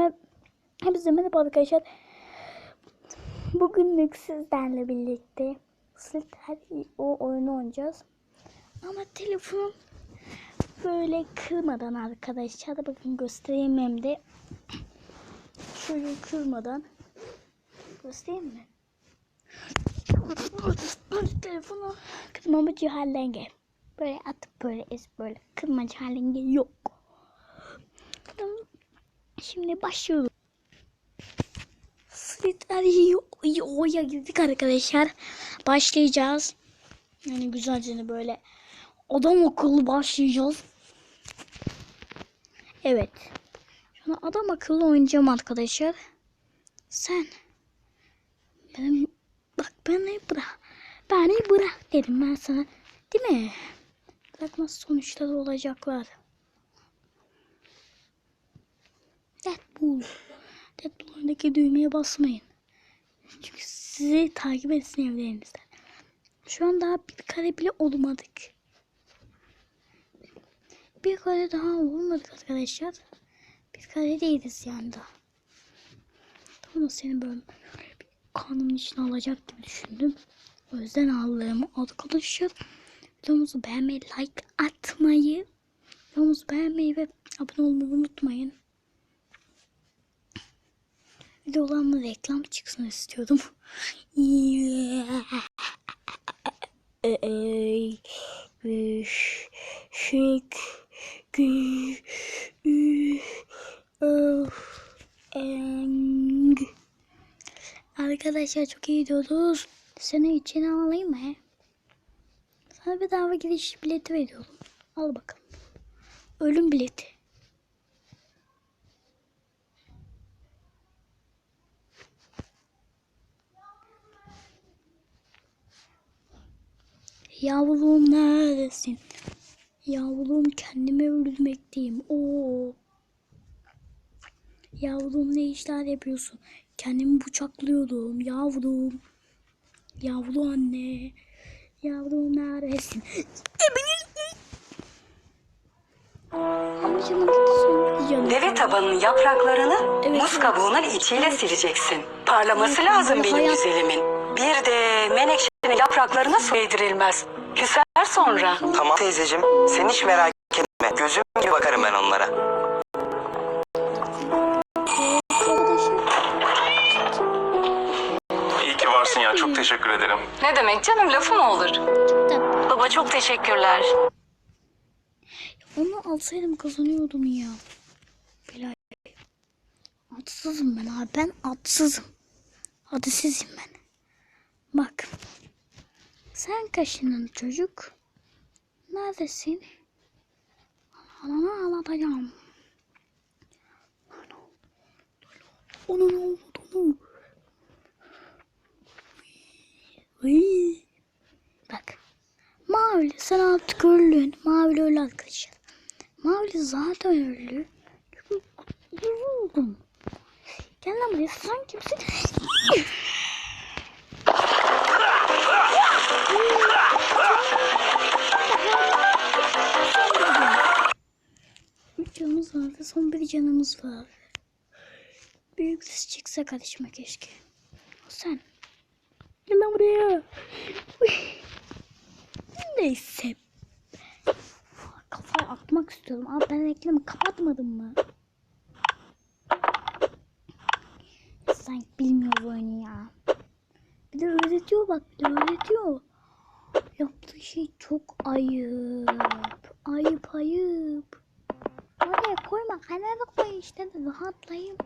me hepinize merhaba arkadaşlar. Bugünlük sizlerle birlikte Slither o oyunu oynayacağız. Ama telefon böyle kırmadan arkadaşlar. Bakın göstereyim hem de. Şöyle kırmadan. Göstereyim mi? Telefonu kırmama cihallenge. Böyle atıp böyle es böyle kırma cihallenge yok. Şimdi başlıyoruz. Slither oya girdik arkadaşlar. Başlayacağız. Yani güzelce böyle adam akıllı başlayacağız. Evet. Şu an adam akıllı oynayacağım arkadaşlar. Sen benim bak beni bırak. Beni bırak dedim ben sana. Değil mi? Bırakmaz sonuçları olacaklar. Deadpool. Deadpool önündeki düğmeye basmayın. Çünkü sizi takip etsin evlerinizden. Şu an daha bir kare bile olmadık. Bir kare daha olmadık arkadaşlar. Bir kare değiliz yani daha. Tamam seni böyle bir kanımın içine alacak gibi düşündüm. O yüzden ağlarım arkadaşlar. Videomuzu beğenmeyi, like atmayı, videomuzu beğenmeyi ve abone olmayı unutmayın. Videolarımda reklam çıksın istiyordum. Şık Arkadaşlar çok iyi gidiyoruz. Seni içine alayım mı? Sana bedava giriş bileti veriyorum. Al bakalım. Ölüm bileti. Yavrum neredesin? Yavrum kendimi öldürmekteyim. Oo. Yavrum ne işler yapıyorsun? Kendimi bıçaklıyordum. Yavrum. Yavru anne. Yavrum neredesin? Son canım. Deve tabanının yapraklarını Evet, muz kabuğunun içiyle sileceksin. Parlaması Evet, lazım benim hayat- güzelimin. Bir de menekşenin yapraklarına su değdirilmez. Küser sonra. Tamam teyzeciğim sen hiç merak etme. Gözüm gibi bakarım ben onlara. İyi ki varsın ya. Çok teşekkür ederim. Ne demek canım lafı mı olur? Baba çok teşekkürler. Onu alsaydım kazanıyordum ya. Bilal. Atsızım ben abi. Ben atsızım. Hadisizim ben. Bak. Sen kaşının çocuk. Neredesin? Ananı ağlatacağım. Onu ne oldu onu? Uy. Bak. Mavili sen artık öldün. Mavili öldü arkadaşlar. Mavili zaten öldü. Vuruldum. Gel lan buraya sen kimsin? Canımız vardı. Son bir canımız var. Büyük ses çıksa karışma keşke. O sen. Gel lan buraya. Neyse. Kafaya atmak istiyorum. Abi ben reklamı kapatmadım mı? Sanki bilmiyor oyunu ya. Bir de öğretiyor bak bir de öğretiyor. Yaptığı şey çok ayıp. Ayıp ayıp. Oraya koyma kenara koy işte de rahatlayayım.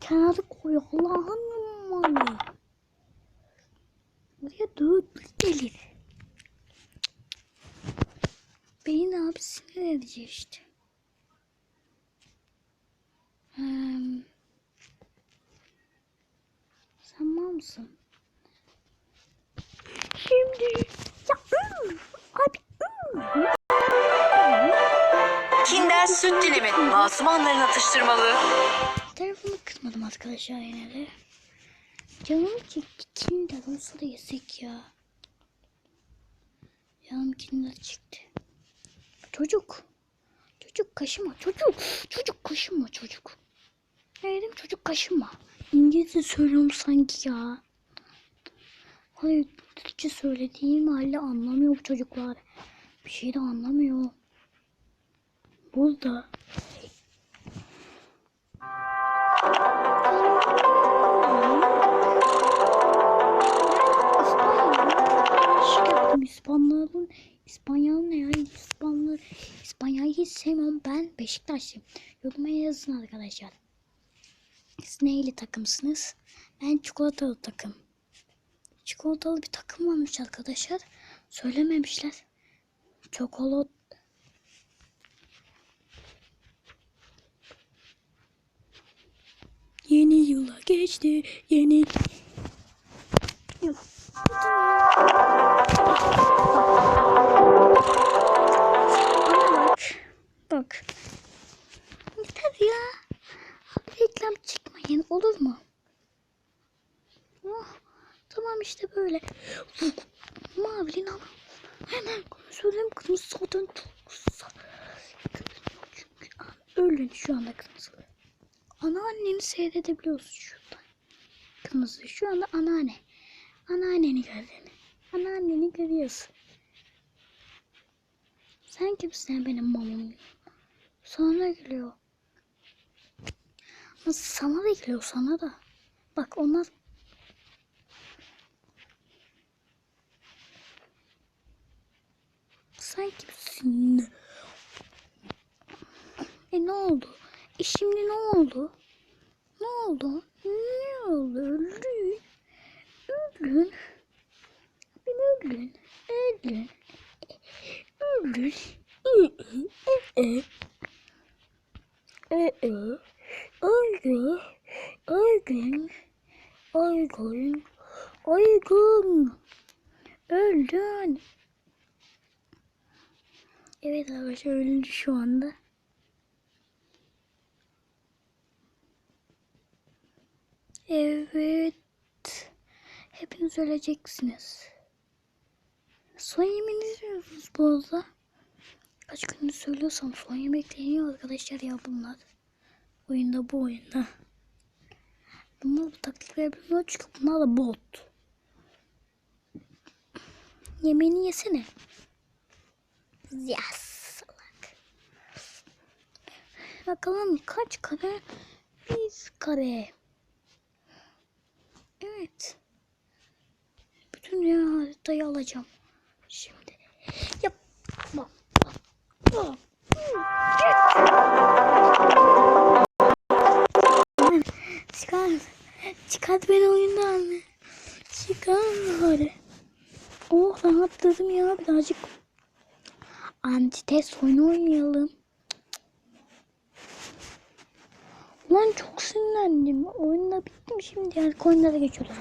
Kenara koy Allah'ın malı. Buraya dört gelir. Beyin abi sinir edici işte. Hmm. Sen mal mısın? Şimdi ya abi. Kinder süt dilimi. Masum anların atıştırmalığı. Telefonu kırmadım arkadaşlar yine de. Canım çekti. Kinder olsa da yesek ya. Canım kinder çıktı. Çocuk. çocuk kaşıma çocuk. Çocuk kaşıma çocuk. Ne dedim çocuk kaşıma. İngilizce söylüyorum sanki ya. Hayır Türkçe söylediğim halde anlamıyor bu çocuklar. Bir şey de anlamıyor. Burada. İspanyol. İspanyol'un İspanyol ne ya? İspanyol İspanya'yı hiç sevmiyorum. Ben Beşiktaşlıyım. Yoruma yazın arkadaşlar. Siz neyle takımsınız? Ben çikolatalı takım. Çikolatalı bir takım varmış arkadaşlar. Söylememişler. Çokolat Yeni yıla geçti. Yeni yıl. Anneanneni seyredebiliyorsun şurada. Kırmızı. Şu anda anneanne. Anneanneni gördün. Anneanneni görüyorsun. Sen kimsin benim mamam? Sana geliyor. Nasıl sana da geliyor sana da. Bak onlar Sen kimsin? E ne oldu? E şimdi ne oldu? Ne oldu? Ne oldu? Öldün. Öldün. Ben öldün. Öldün. Öldün. Ee, ee. Öldün. Öldün. Öldün. Öldün. Öldün. Evet arkadaşlar öldü şu anda. Evet. Hepiniz öleceksiniz. Son yemeğinizi bu arada. Kaç gündür söylüyorsam son yemek yeniyor arkadaşlar ya bunlar. Oyunda bu oyunda. Bunlar bu taktikleri bilmiyor çünkü bunlar da bot. Yemeğini yesene. Yes. Bakalım kaç kare? Biz kare. Evet. Bütün dünya haritayı alacağım. Şimdi. Yap. Bak. Bak. Çıkar. Çıkart beni oyundan. Çıkar hadi. Oh rahatladım ya birazcık. Antites oyunu oynayalım. Lan çok sinirlendim. Oyunda bittim şimdi diğer oyunlara geçiyoruz.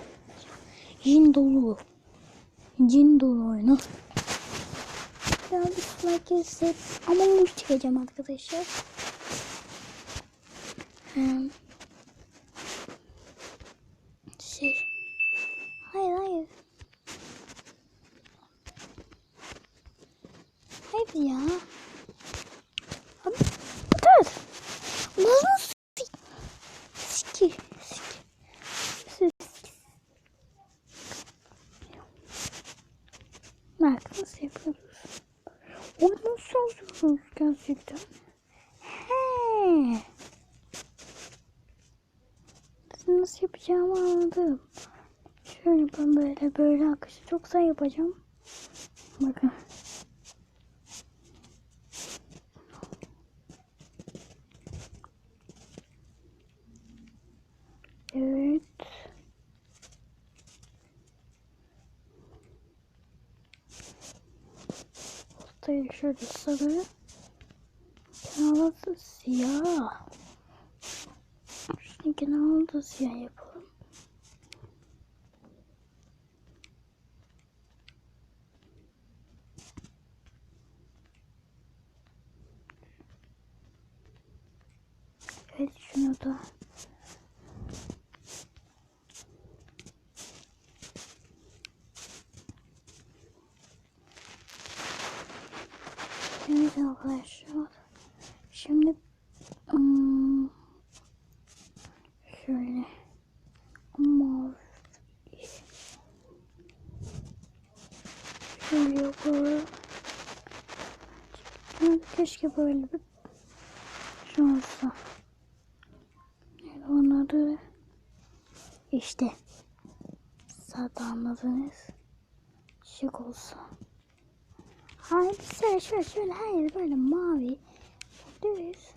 Jin dolu. Jin dolu oyunu. Ya bir like ise ama bunu çekeceğim arkadaşlar. Hmm. Şey. Hayır hayır. Hayır ya. Abi dur. Nasıl sik? Siki. Siki. Siki. Bak nasıl yapıyoruz? O nasıl yazıyoruz gerçekten? He. Nasıl yapacağımı anladım. Şöyle ben böyle böyle akışı çok güzel yapacağım. Bakın. Evet. Ortaya şöyle sarı. Kenarı siyah. Kenarı da siyah yapalım. Evet şunu da Evet arkadaşlar. Şimdi hmm, şöyle mavi şöyle yapalım. Yani keşke böyle bir şey olsa. Adı işte. Anladınız. Şık olsa. Hayır şöyle şöyle şöyle hayır böyle mavi düz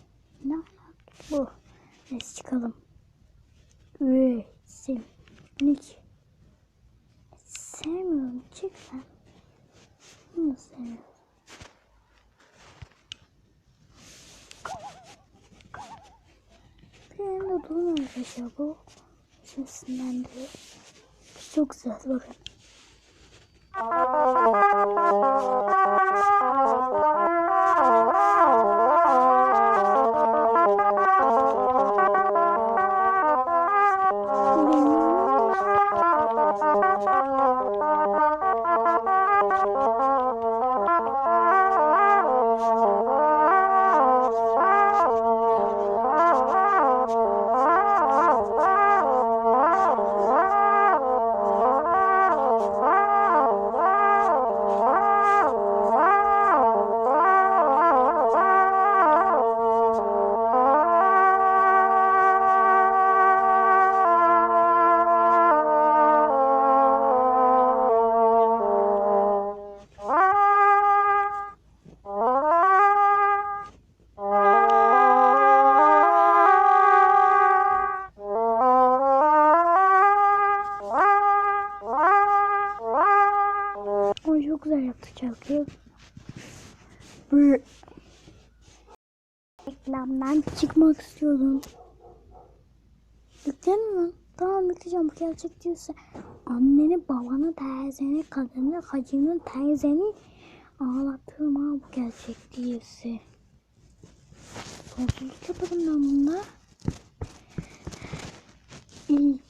ne bu? Neyse çıkalım. Resimlik. Sevmiyorum çık sen bunu sevmiyorum benim de durmuyor arkadaşlar bu. Sesinden de çok güzel bakın çok şarkıyı. Böyle reklamdan çıkmak istiyordum. Yüklemiyorum. Tamam yükleyeceğim. Bu gerçek değilse anneni, babanı, teyzeni, kadını, hacını, teyzeni ağlattığım ha bu gerçek değilse. Sonsuzluk yaparım ben bunda. İlk